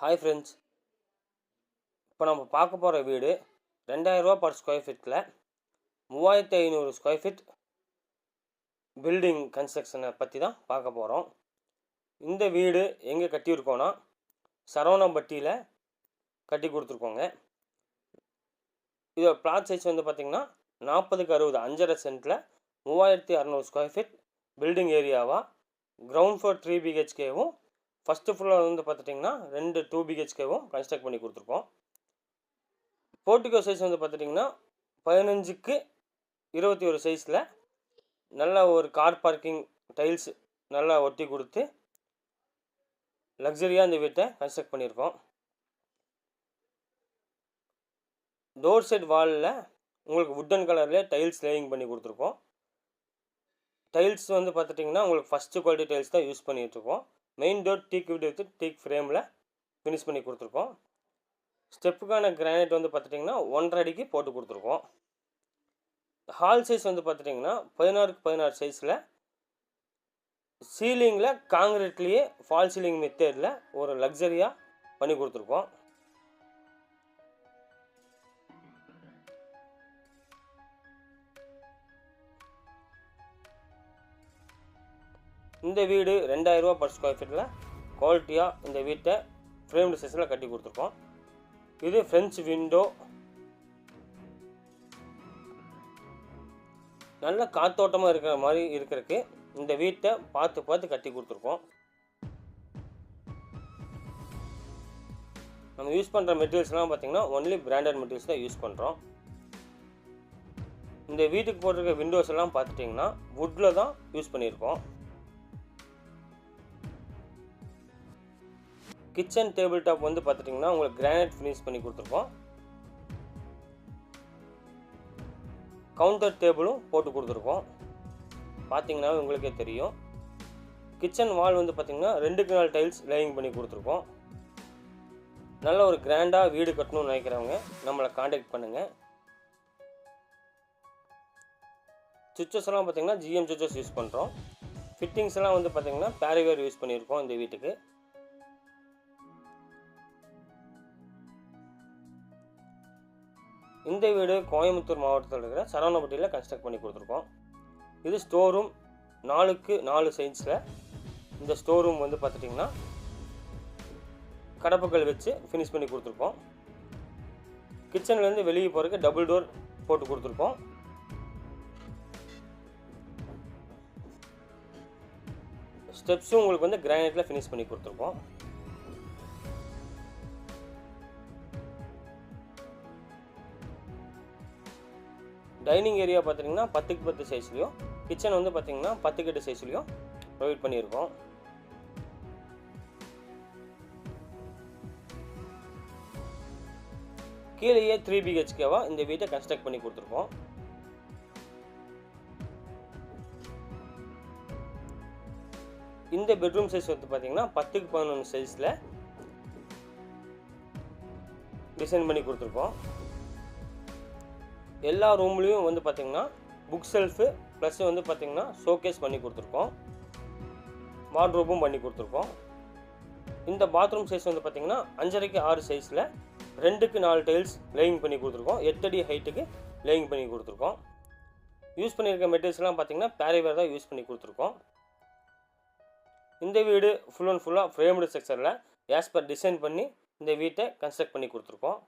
Hi friends இப்போ நம்ம பார்க்க போகிற வீடு ரெண்டாயிரரூவா பர் ஸ்கொயர் ஃபீட்டில் மூவாயிரத்தி ஐநூறு ஸ்கொயர் ஃபீட் பில்டிங் கன்ஸ்ட்ரக்ஷனை பற்றி தான் பார்க்க போகிறோம் இந்த வீடு எங்கே கட்டியிருக்கோன்னா சரவணம்பட்டியில் கட்டி கொடுத்துருக்கோங்க. இதோட பிளாட் சைஸ் வந்து பார்த்திங்கன்னா நாற்பதுக்கு அறுபது அஞ்சரை சென்ட்டில் மூவாயிரத்தி அறநூறு ஸ்கொயர் ஃபீட் பில்டிங் ஏரியாவாக கிரவுண்ட் ஃப்ளோர் த்ரீ பிஹெச்கேவும் ஃபஸ்ட்டு ஃப்ளோர் வந்து பார்த்துட்டிங்கன்னா ரெண்டு டூ பிஹெச்கேவும் கன்ஸ்ட்ரக்ட் பண்ணி கொடுத்துருக்கோம். போர்ட்டிகோ சைஸ் வந்து பார்த்துட்டிங்கன்னா பதினஞ்சுக்கு இருபத்தி ஒரு சைஸில் நல்ல ஒரு கார் பார்க்கிங் டைல்ஸ் நல்லா ஒட்டி கொடுத்து லக்ஸரியாக இந்த வீட்டை கன்ஸ்ட்ரக்ட் பண்ணியிருக்கோம். டோர் சைட் வாலில் உங்களுக்கு வுட்டன் கலர்லேயே டைல்ஸ் லேயிங் பண்ணி கொடுத்துருக்கோம். டைல்ஸ் வந்து பார்த்துட்டிங்கன்னா உங்களுக்கு ஃபஸ்ட்டு குவாலிட்டி டைல்ஸ் தான் யூஸ் பண்ணிகிட்ருக்கோம் மெயின் டோர் டீக் வீடு வித்து டீக் ஃப்ரேமில் ஃபினிஷ் பண்ணி கொடுத்துருக்கோம். ஸ்டெப்புக்கான கிரானைட் வந்து பார்த்துட்டிங்கன்னா ஒன்றரை அடிக்கு போட்டு கொடுத்துருக்கோம். ஹால் சைஸ் வந்து பார்த்துட்டிங்கன்னா பதினாறுக்கு பதினாறு சைஸில் சீலிங்கில் காங்கிரீட்லேயே ஃபால் சீலிங் மெத்தேடில் ஒரு லக்ஸரியாக பண்ணி கொடுத்துருக்கோம். இந்த வீடு ரெண்டாயிரரூவா பர் ஸ்கொயர் ஃபீட்டில் குவாலிட்டியாக இந்த வீட்டை ஃப்ரேம்டு சைஸில் கட்டி கொடுத்துருக்கோம். இது ஃப்ரெஞ்ச் விண்டோ நல்ல காத்தோட்டமாக இருக்கிற மாதிரி இருக்கிறதுக்கு இந்த வீட்டை பார்த்து பார்த்து கட்டி கொடுத்துருக்கோம். நம்ம யூஸ் பண்ணுற மெட்டீரியல்ஸ்லாம் பார்த்திங்கன்னா ஒன்லி பிராண்டட் மெட்டீரியல்ஸ் தான் யூஸ் பண்ணுறோம் இந்த வீட்டுக்கு போட்டிருக்க விண்டோஸ் எல்லாம் பார்த்துட்டிங்கன்னா வுட்டில் தான் யூஸ் பண்ணியிருக்கோம். கிச்சன் டேபிள் டாப் வந்து பார்த்துட்டிங்கன்னா உங்களுக்கு கிரானைட் ஃபினிஷ் பண்ணி கொடுத்துருக்கோம். கவுண்டர் டேபிளும் போட்டு கொடுத்துருக்கோம். பார்த்தீங்கன்னா உங்களுக்கே தெரியும். கிச்சன் வால் வந்து பார்த்திங்கன்னா ரெண்டுக்கு நாலு டைல்ஸ் லேயிங் பண்ணி கொடுத்துருக்கோம். நல்ல ஒரு கிராண்டாக வீடு கட்டணும்னு நினைக்கிறவங்க நம்மளை காண்டாக்ட் பண்ணுங்கள் சுவிச்சஸ் எல்லாம் பார்த்திங்கன்னா ஜிஎம் சுவிச்சஸ் யூஸ் பண்ணுறோம் ஃபிட்டிங்ஸ் எல்லாம் வந்து பார்த்திங்கன்னா பேரிவேர் யூஸ் பண்ணியிருக்கோம் இந்த வீட்டுக்கு. இந்த வீடு கோயம்புத்தூர் மாவட்டத்தில் இருக்கிற சரவணப்பட்டியில் கன்ஸ்ட்ரக்ட் பண்ணி கொடுத்துருக்கோம். இது ஸ்டோர் ரூம் நாலுக்கு நாலு சைன்ஸில் இந்த ஸ்டோர் ரூம் வந்து பார்த்துட்டிங்கன்னா கடப்புகள் வச்சு ஃபினிஷ் பண்ணி கொடுத்துருக்கோம். கிச்சன்லேருந்து வெளியே போகிறதுக்கு டபுள் டோர் போட்டு கொடுத்துருக்கோம். ஸ்டெப்ஸும் உங்களுக்கு வந்து கிரானைட்டில் ஃபினிஷ் பண்ணி கொடுத்துருக்கோம். டைனிங் ஏரியா பார்த்தீங்கன்னா பத்துக்கு பத்து சைஸ்லையும் கிச்சன் வந்து பார்த்தீங்கன்னா பத்துக்கு எட்டு சைஸ்லையும் ப்ரொவைட் பண்ணியிருக்கோம். கீழேயே த்ரீ பிஹெச்கேவா இந்த வீட்டை கன்ஸ்ட்ரக்ட் பண்ணி கொடுத்துருக்கோம். இந்த பெட்ரூம் சைஸ் வந்து பார்த்தீங்கன்னா பத்துக்கு பதினொன்று சைஸில் டிசைன் பண்ணி கொடுத்துருக்கோம். எல்லா ரூம்லேயும் வந்து பார்த்திங்கன்னா புக் செல்ஃபு ப்ளஸ் வந்து பார்த்திங்கன்னா ஷோகேஸ் பண்ணி கொடுத்துருக்கோம். வார்ட்ரோப்பும் பண்ணி கொடுத்துருக்கோம். இந்த பாத்ரூம் சைஸ் வந்து பார்த்திங்கன்னா அஞ்சரைக்கு ஆறு சைஸில் ரெண்டுக்கு நாலு டைல்ஸ் லேயிங் பண்ணி கொடுத்துருக்கோம். எட்டடி ஹைட்டுக்கு லேயிங் பண்ணி கொடுத்துருக்கோம். யூஸ் பண்ணியிருக்க மெட்டீரியல்ஸ்லாம் பார்த்திங்கன்னா பேரிவேர் தான் யூஸ் பண்ணி கொடுத்துருக்கோம். இந்த வீடு ஃபுல் அண்ட் ஃபுல்லாக ஃப்ரேம்டு செக்ஷனில் ஆஸ் பர் டிசைன் பண்ணி இந்த வீட்டை கன்ஸ்ட்ரக்ட் பண்ணி கொடுத்துருக்கோம்.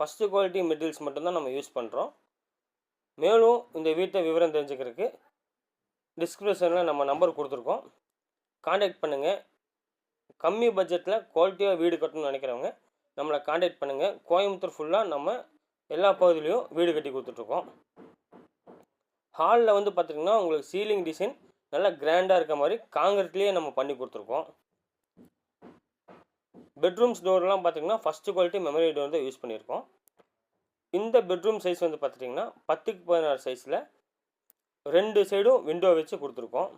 ஃபஸ்ட்டு குவாலிட்டி மெட்டீரியல்ஸ் மட்டும்தான் நம்ம யூஸ் பண்ணுறோம் மேலும் இந்த வீட்டை விவரம் தெரிஞ்சுக்கிறதுக்கு டிஸ்கிரிப்ஷனில் நம்ம நம்பர் கொடுத்துருக்கோம். காண்டாக்ட் பண்ணுங்கள் கம்மி பட்ஜெட்டில் குவாலிட்டியாக வீடு கட்டணும்னு நினைக்கிறவங்க நம்மளை காண்டாக்ட் பண்ணுங்கள் கோயம்புத்தூர் ஃபுல்லாக நம்ம எல்லா பகுதியிலையும் வீடு கட்டி கொடுத்துட்ருக்கோம். ஹாலில் வந்து பார்த்திங்கன்னா உங்களுக்கு சீலிங் டிசைன் நல்லா கிராண்டாக இருக்க மாதிரி காங்கிரட்லேயே நம்ம பண்ணி கொடுத்துருக்கோம். பெட்ரூம்ஸ் டோர்லாம் பார்த்திங்கன்னா ஃபஸ்ட்டு குவாலிட்டி மெமரி டோர் தான் யூஸ் பண்ணியிருக்கோம். இந்த பெட்ரூம் சைஸ் வந்து பார்த்துட்டிங்கன்னா பத்துக்கு பதினாறு சைஸில் ரெண்டு சைடும் விண்டோ வச்சு கொடுத்துருக்கோம்.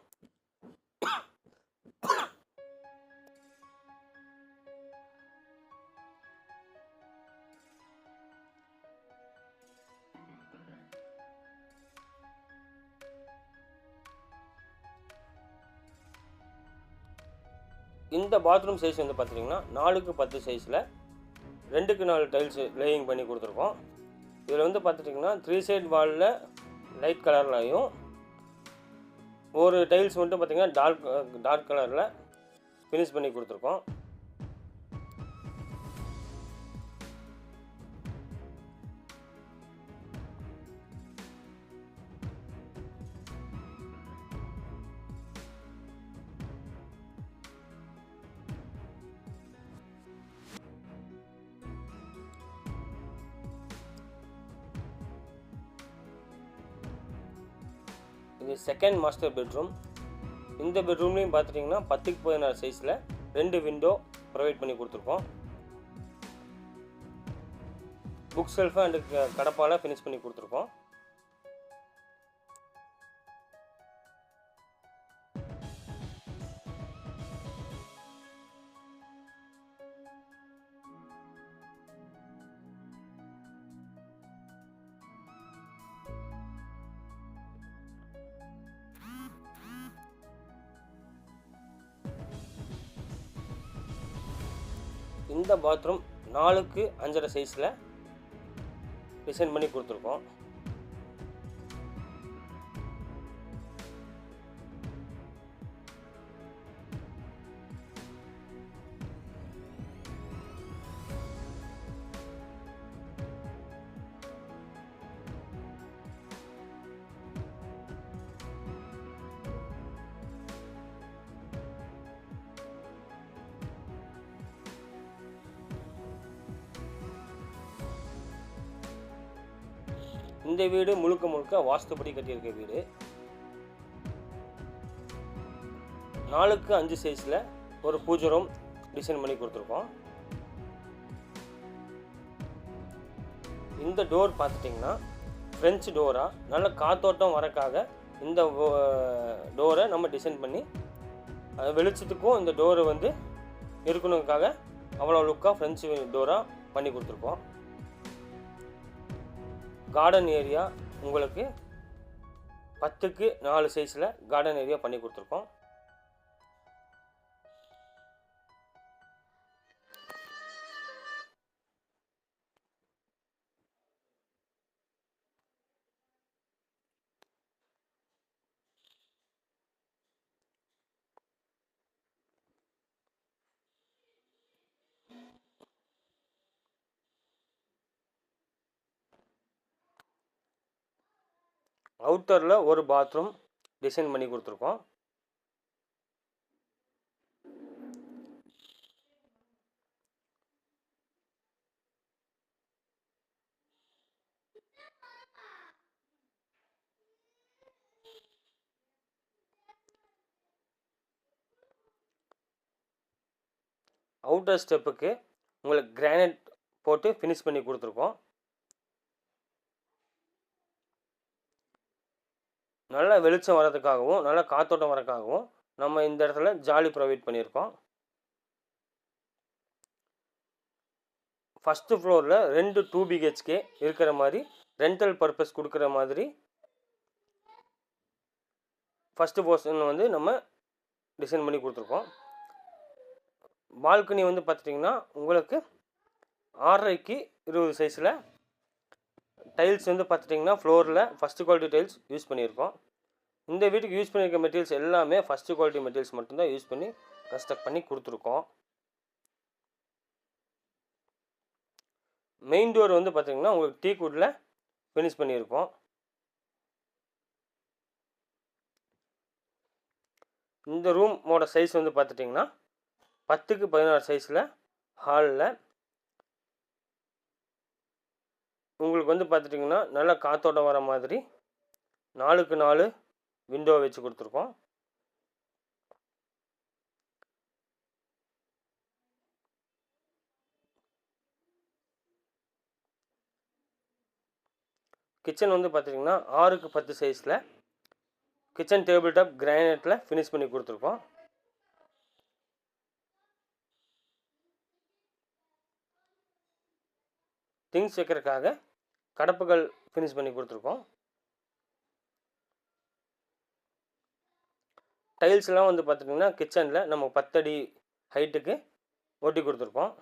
இந்த பாத்ரூம் சைஸ் வந்து பார்த்திங்கன்னா நாலுக்கு பத்து சைஸில் ரெண்டுக்கு நாலு டைல்ஸ் லேயிங் பண்ணி கொடுத்துருக்கோம். இதில் வந்து பார்த்துட்டிங்கன்னா த்ரீ சைட் வாலில் லைட் கலர்லையும் ஒரு டைல்ஸ் மட்டும் பார்த்திங்கன்னா டார்க் டார்க் கலரில் ஃபினிஷ் பண்ணி கொடுத்துருக்கோம். செகண்ட் மாஸ்டர் பெட்ரூம் இந்த பெட்ரூம்லேயும் பார்த்துட்டிங்கன்னா பத்துக்கு பதினாறு சைஸில் ரெண்டு விண்டோ ப்ரொவைட் பண்ணி கொடுத்துருக்கோம். புக் செல்ஃபை அண்டு கடப்பால் ஃபினிஷ் பண்ணி கொடுத்துருக்கோம். இந்த பாத்ரூம் நாலுக்கு அஞ்சரை சைஸில் டிசைன் பண்ணி கொடுத்துருக்கோம். இந்த வீடு முழுக்க முழுக்க வாஸ்துப்படி கட்டியிருக்க வீடு. நாலுக்கு அஞ்சு சைஸில் ஒரு பூஜை ரூம் டிசைன் பண்ணி கொடுத்துருக்கோம். இந்த டோர் பார்த்துட்டிங்கன்னா ஃப்ரெஞ்சு டோராக நல்ல காத்தோட்டம் வரக்காக இந்த டோரை நம்ம டிசைன் பண்ணி அது வெளிச்சத்துக்கும் இந்த டோரை வந்து இருக்கணுக்காக அவ்வளோ லுக்காக ஃப்ரெஞ்சு டோராக பண்ணி கொடுத்துருக்கோம். கார்டன் ஏரியா உங்களுக்கு பத்துக்கு நாலு சைஸில் கார்டன் ஏரியா பண்ணி கொடுத்துருக்கோம். அவுட்டரில் ஒரு பாத்ரூம் டிசைன் பண்ணி கொடுத்துருக்கோம். அவுட்டர் ஸ்டெப்புக்கு உங்களுக்கு கிரானைட் போட்டு ஃபினிஷ் பண்ணி கொடுத்துருக்கோம். நல்ல வெளிச்சம் வரதுக்காகவும் நல்ல காத்தோட்டம் வரக்காகவும் நம்ம இந்த இடத்துல ஜாலி ப்ரொவைட் பண்ணியிருக்கோம். ஃபஸ்ட்டு ஃப்ளோரில் ரெண்டு டூ பிஹெச்கே இருக்கிற மாதிரி ரெண்டல் பர்பஸ் கொடுக்குற மாதிரி ஃபஸ்ட்டு போர்ஷன் வந்து நம்ம டிசைன் பண்ணி கொடுத்துருக்கோம். பால்கனி வந்து பார்த்துட்டிங்கன்னா உங்களுக்கு ஆறரைக்கு இருபது சைஸில் டைல்ஸ் வந்து பார்த்துட்டிங்கன்னா ஃப்ளோரில் ஃபஸ்ட்டு குவாலிட்டி டைல்ஸ் யூஸ் பண்ணியிருக்கோம். இந்த வீட்டுக்கு யூஸ் பண்ணியிருக்க மெட்டீரியல்ஸ் எல்லாமே ஃபஸ்ட்டு குவாலிட்டி மெட்டீரியல்ஸ் மட்டும்தான் யூஸ் பண்ணி கன்ஸ்ட்ரக்ட் பண்ணி கொடுத்துருக்கோம். மெயின் டோர் வந்து பார்த்திங்கன்னா உங்களுக்கு டீ குட்டில் ஃபினிஷ் பண்ணியிருக்கோம். இந்த ரூமோட சைஸ் வந்து பார்த்துட்டிங்கன்னா பத்துக்கு பதினாறு சைஸில் ஹாலில் உங்களுக்கு வந்து பார்த்துட்டிங்கன்னா நல்லா காற்றோட வர மாதிரி நாலுக்கு நாலு விண்டோ வச்சு கொடுத்துருக்கோம். கிச்சன் வந்து பார்த்துட்டிங்கன்னா ஆறுக்கு பத்து சைஸில் கிச்சன் டேபிள் டாப் கிரானைட்டில் ஃபினிஷ் பண்ணி கொடுத்துருக்கோம். திங்ஸ் வைக்கிறதுக்காக கடப்புகள் ஃபினிஷ் பண்ணி கொடுத்துருக்கோம். டைல்ஸ்லாம் வந்து பார்த்துட்டிங்கன்னா கிச்சனில் நம்ம பத்தடி ஹைட்டுக்கு ஒட்டி கொடுத்துருக்கோம்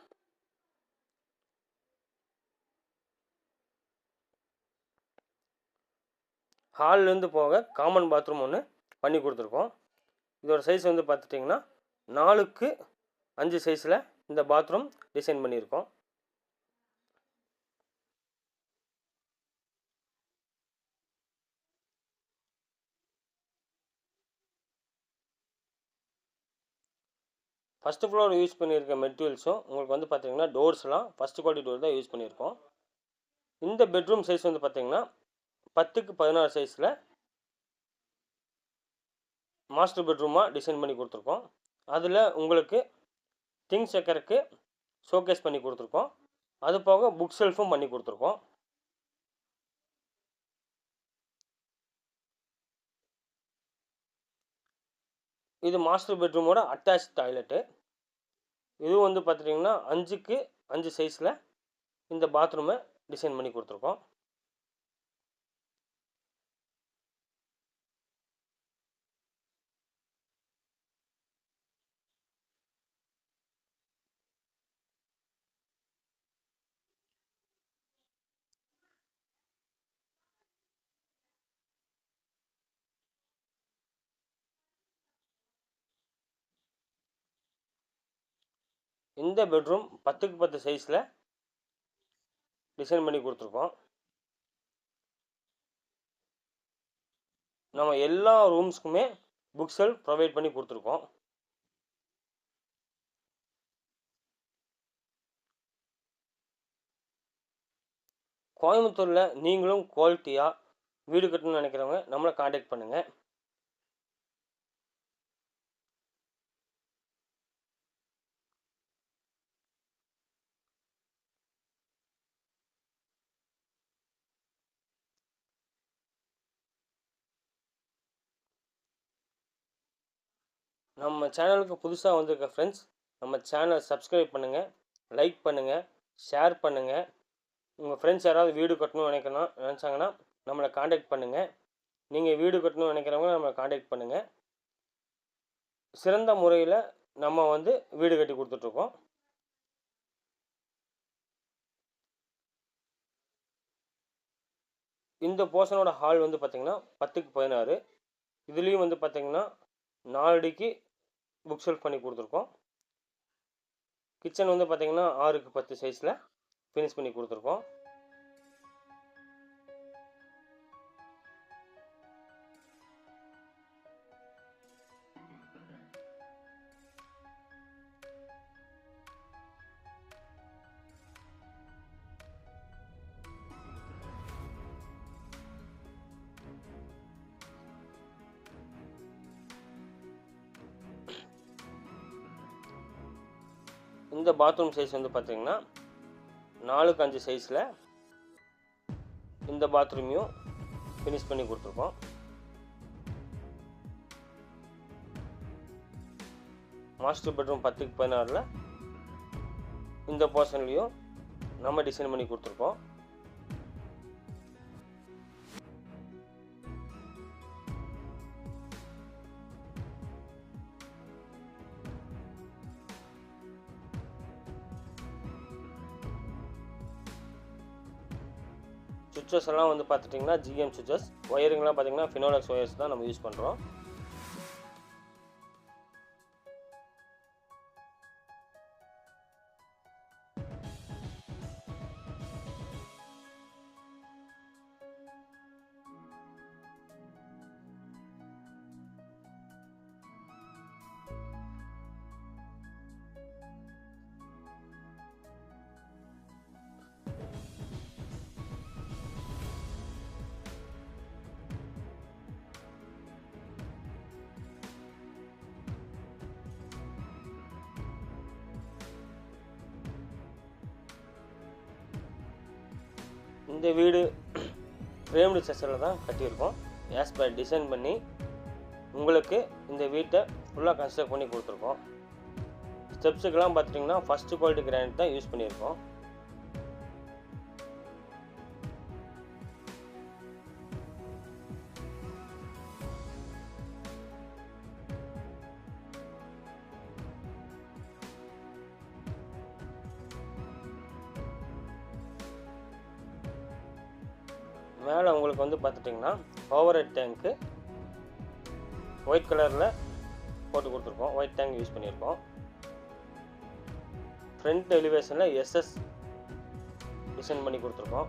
ஹால்லேருந்து போக காமன் பாத்ரூம் ஒன்று பண்ணி கொடுத்துருக்கோம். இதோட சைஸ் வந்து பார்த்துட்டிங்கன்னா நாலுக்கு அஞ்சு சைஸில் இந்த பாத்ரூம் டிசைன் பண்ணியிருக்கோம். ஃபஸ்ட்டு ஃப்ளோர் யூஸ் பண்ணியிருக்க மெட்டீரியல்ஸும் உங்களுக்கு வந்து பார்த்திங்கன்னா டோர்ஸ்லாம் ஃபஸ்ட்டு குவாலிட்டி டோர் தான் யூஸ் பண்ணியிருக்கோம் இந்த பெட்ரூம் சைஸ் வந்து பார்த்திங்கன்னா பத்துக்கு பதினாறு சைஸில் மாஸ்டர் பெட்ரூமாக டிசைன் பண்ணி கொடுத்துருக்கோம். அதில் உங்களுக்கு திங்ஸ் வைக்கிறதுக்கு ஷோகேஸ் பண்ணி கொடுத்துருக்கோம். அது போக புக் ஷெல்ஃபும் பண்ணி கொடுத்துருக்கோம். இது மாஸ்டர் பெட்ரூமோட அட்டாச் டாய்லெட்டு இதுவும் வந்து பார்த்துட்டிங்கன்னா அஞ்சுக்கு அஞ்சு சைஸில் இந்த பாத்ரூமை டிசைன் பண்ணி கொடுத்துருக்கோம். இந்த பெட்ரூம் பத்துக்கு பத்து சைஸில் டிசைன் பண்ணி கொடுத்துருக்கோம். நம்ம எல்லா ரூம்ஸ்க்குமே புக்ஸல் ப்ரொவைட் பண்ணி கொடுத்துருக்கோம். கோயம்புத்தூரில் நீங்களும் குவாலிட்டியாக வீடு கட்டணும்னு நினைக்கிறவங்க நம்மளை காண்டாக்ட் பண்ணுங்கள் நம்ம சேனலுக்கு புதுசாக வந்திருக்க ஃப்ரெண்ட்ஸ் நம்ம சேனலை சப்ஸ்கிரைப் பண்ணுங்கள் லைக் பண்ணுங்கள் ஷேர் பண்ணுங்கள் உங்கள் ஃப்ரெண்ட்ஸ் யாராவது வீடு கட்டணும்னு நினைக்கணும் நினச்சாங்கன்னா நம்மளை காண்டாக்ட் பண்ணுங்கள் நீங்கள் வீடு கட்டணும்னு நினைக்கிறவங்க நம்மளை காண்டாக்ட் பண்ணுங்கள் சிறந்த முறையில் நம்ம வந்து வீடு கட்டி கொடுத்துட்ருக்கோம். இந்த போர்ஷனோட ஹால் வந்து பார்த்திங்கன்னா பத்துக்கு பதினாறு. இதுலேயும் வந்து பார்த்திங்கன்னா நாலு அடிக்கு புக் ஷெல்ஃப் பண்ணி கொடுத்துருக்கோம். கிச்சன் வந்து பார்த்திங்கன்னா ஆறுக்கு பத்து சைஸில் ஃபினிஷ் பண்ணி கொடுத்துருக்கோம். இந்த பாத்ரூம் சைஸ் வந்து பார்த்தீங்கன்னா நாலுக்கு அஞ்சு சைஸில் இந்த பாத்ரூமையும் ஃபினிஷ் பண்ணி கொடுத்துருக்கோம். மாஸ்டர் பெட்ரூம் பத்துக்கு பதினாறில் இந்த போர்ஷன்லேயும் நம்ம டிசைன் பண்ணி கொடுத்துருக்கோம். சுவிச்சஸ் எல்லாம் வந்து பார்த்துட்டிங்கன்னா ஜிஎம் சுவிச்சஸ் ஒயரிங்லாம் பார்த்தீங்கன்னா ஃபினோலக்ஸ் ஒயர்ஸ் தான் நம்ம யூஸ் பண்ணுறோம் இந்த வீடு ஃப்ரேம்டு ஸ்ட்ரக்சரில் தான் கட்டியிருக்கோம். ஆஸ் பர் டிசைன் பண்ணி உங்களுக்கு இந்த வீட்டை ஃபுல்லாக கன்ஸ்ட்ரக்ட் பண்ணி கொடுத்துருக்கோம். ஸ்டெப்ஸுக்கெல்லாம் பார்த்துட்டிங்கன்னா ஃபஸ்ட்டு குவாலிட்டி கிரானைட் தான் யூஸ் பண்ணியிருக்கோம். மேலே உங்களுக்கு வந்து பார்த்துட்டிங்கன்னா ஓவர் ஹெட் டேங்க்கு ஒயிட் கலரில் போட்டு கொடுத்துருக்கோம். ஒயிட் டேங்க் யூஸ் பண்ணியிருக்கோம். ஃப்ரண்ட் எலிவேஷனில் எஸ்எஸ் டிசைன் பண்ணி கொடுத்துருக்கோம்.